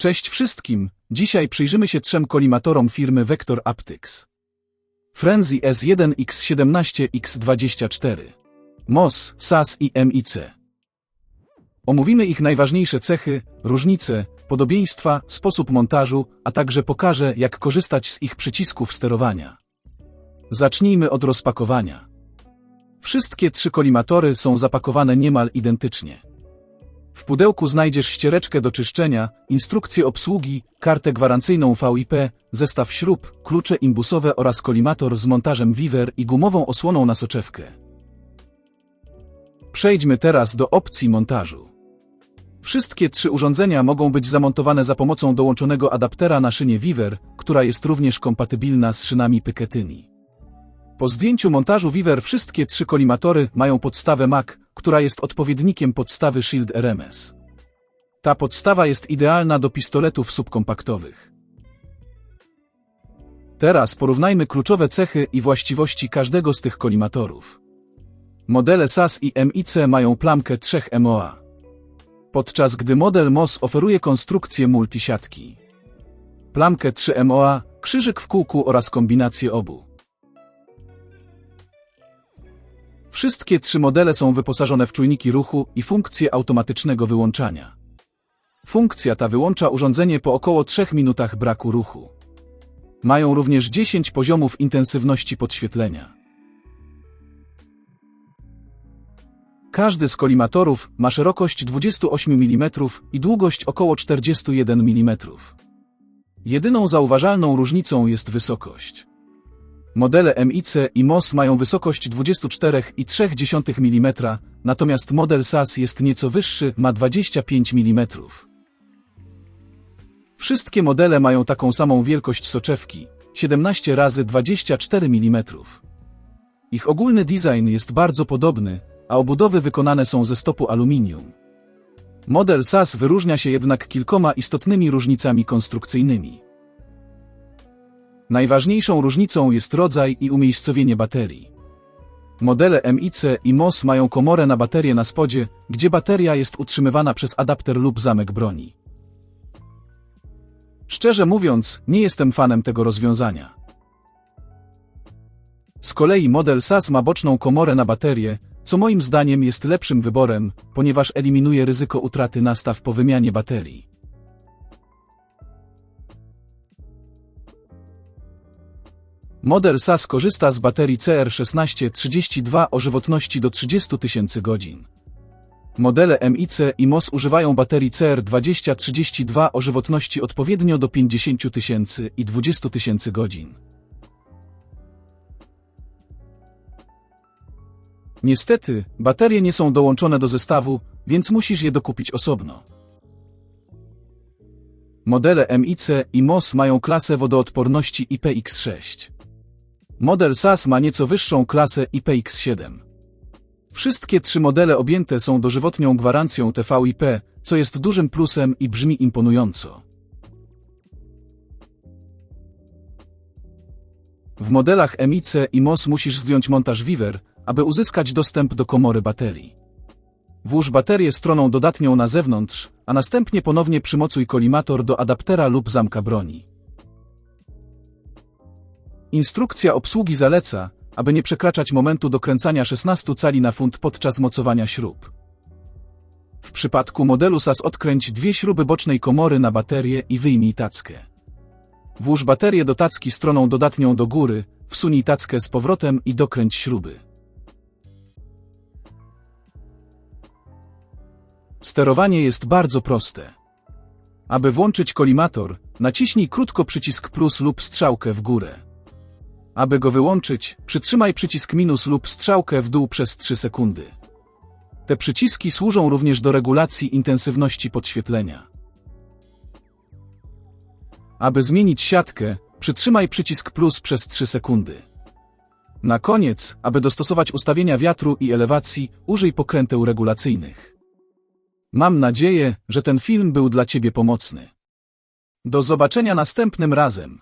Cześć wszystkim, dzisiaj przyjrzymy się trzem kolimatorom firmy Vector Optics. Frenzy S1 X17 X24. MOS, SAS i MIC. Omówimy ich najważniejsze cechy, różnice, podobieństwa, sposób montażu, a także pokażę, jak korzystać z ich przycisków sterowania. Zacznijmy od rozpakowania. Wszystkie trzy kolimatory są zapakowane niemal identycznie. W pudełku znajdziesz ściereczkę do czyszczenia, instrukcję obsługi, kartę gwarancyjną VIP, zestaw śrub, klucze imbusowe oraz kolimator z montażem Viver i gumową osłoną na soczewkę. Przejdźmy teraz do opcji montażu. Wszystkie trzy urządzenia mogą być zamontowane za pomocą dołączonego adaptera na szynie Viver, która jest również kompatybilna z szynami Picatinny. Po zdjęciu montażu Viver wszystkie trzy kolimatory mają podstawę MAC, która jest odpowiednikiem podstawy Shield RMS. Ta podstawa jest idealna do pistoletów subkompaktowych. Teraz porównajmy kluczowe cechy i właściwości każdego z tych kolimatorów. Modele SAS i MIC mają plamkę 3 MOA. Podczas gdy model MOS oferuje konstrukcję multisiatki. Plamkę 3 MOA, krzyżyk w kółku oraz kombinację obu. Wszystkie trzy modele są wyposażone w czujniki ruchu i funkcję automatycznego wyłączania. Funkcja ta wyłącza urządzenie po około 3 minutach braku ruchu. Mają również 10 poziomów intensywności podświetlenia. Każdy z kolimatorów ma szerokość 28 mm i długość około 41 mm. Jedyną zauważalną różnicą jest wysokość. Modele MIC i MOS mają wysokość 24,3 mm, natomiast model SAS jest nieco wyższy, ma 25 mm. Wszystkie modele mają taką samą wielkość soczewki 17 razy 24 mm. Ich ogólny design jest bardzo podobny, a obudowy wykonane są ze stopu aluminium. Model SAS wyróżnia się jednak kilkoma istotnymi różnicami konstrukcyjnymi. Najważniejszą różnicą jest rodzaj i umiejscowienie baterii. Modele MIC i MOS mają komorę na baterię na spodzie, gdzie bateria jest utrzymywana przez adapter lub zamek broni. Szczerze mówiąc, nie jestem fanem tego rozwiązania. Z kolei model SAS ma boczną komorę na baterię, co moim zdaniem jest lepszym wyborem, ponieważ eliminuje ryzyko utraty nastaw po wymianie baterii. Model SAS korzysta z baterii CR1632 o żywotności do 30 tysięcy godzin. Modele MIC i MOS używają baterii CR2032 o żywotności odpowiednio do 50 tysięcy i 20 tysięcy godzin. Niestety, baterie nie są dołączone do zestawu, więc musisz je dokupić osobno. Modele MIC i MOS mają klasę wodoodporności IPX6. Model SAS ma nieco wyższą klasę IPX7. Wszystkie trzy modele objęte są dożywotnią gwarancją TVIP, co jest dużym plusem i brzmi imponująco. W modelach MIC i MOS musisz zdjąć montaż Viver, aby uzyskać dostęp do komory baterii. Włóż baterię stroną dodatnią na zewnątrz, a następnie ponownie przymocuj kolimator do adaptera lub zamka broni. Instrukcja obsługi zaleca, aby nie przekraczać momentu dokręcania 16 cali na funt podczas mocowania śrub. W przypadku modelu SAS odkręć dwie śruby bocznej komory na baterię i wyjmij tackę. Włóż baterię do tacki stroną dodatnią do góry, wsunij tackę z powrotem i dokręć śruby. Sterowanie jest bardzo proste. Aby włączyć kolimator, naciśnij krótko przycisk plus lub strzałkę w górę. Aby go wyłączyć, przytrzymaj przycisk minus lub strzałkę w dół przez 3 sekundy. Te przyciski służą również do regulacji intensywności podświetlenia. Aby zmienić siatkę, przytrzymaj przycisk plus przez 3 sekundy. Na koniec, aby dostosować ustawienia wiatru i elewacji, użyj pokręteł regulacyjnych. Mam nadzieję, że ten film był dla Ciebie pomocny. Do zobaczenia następnym razem.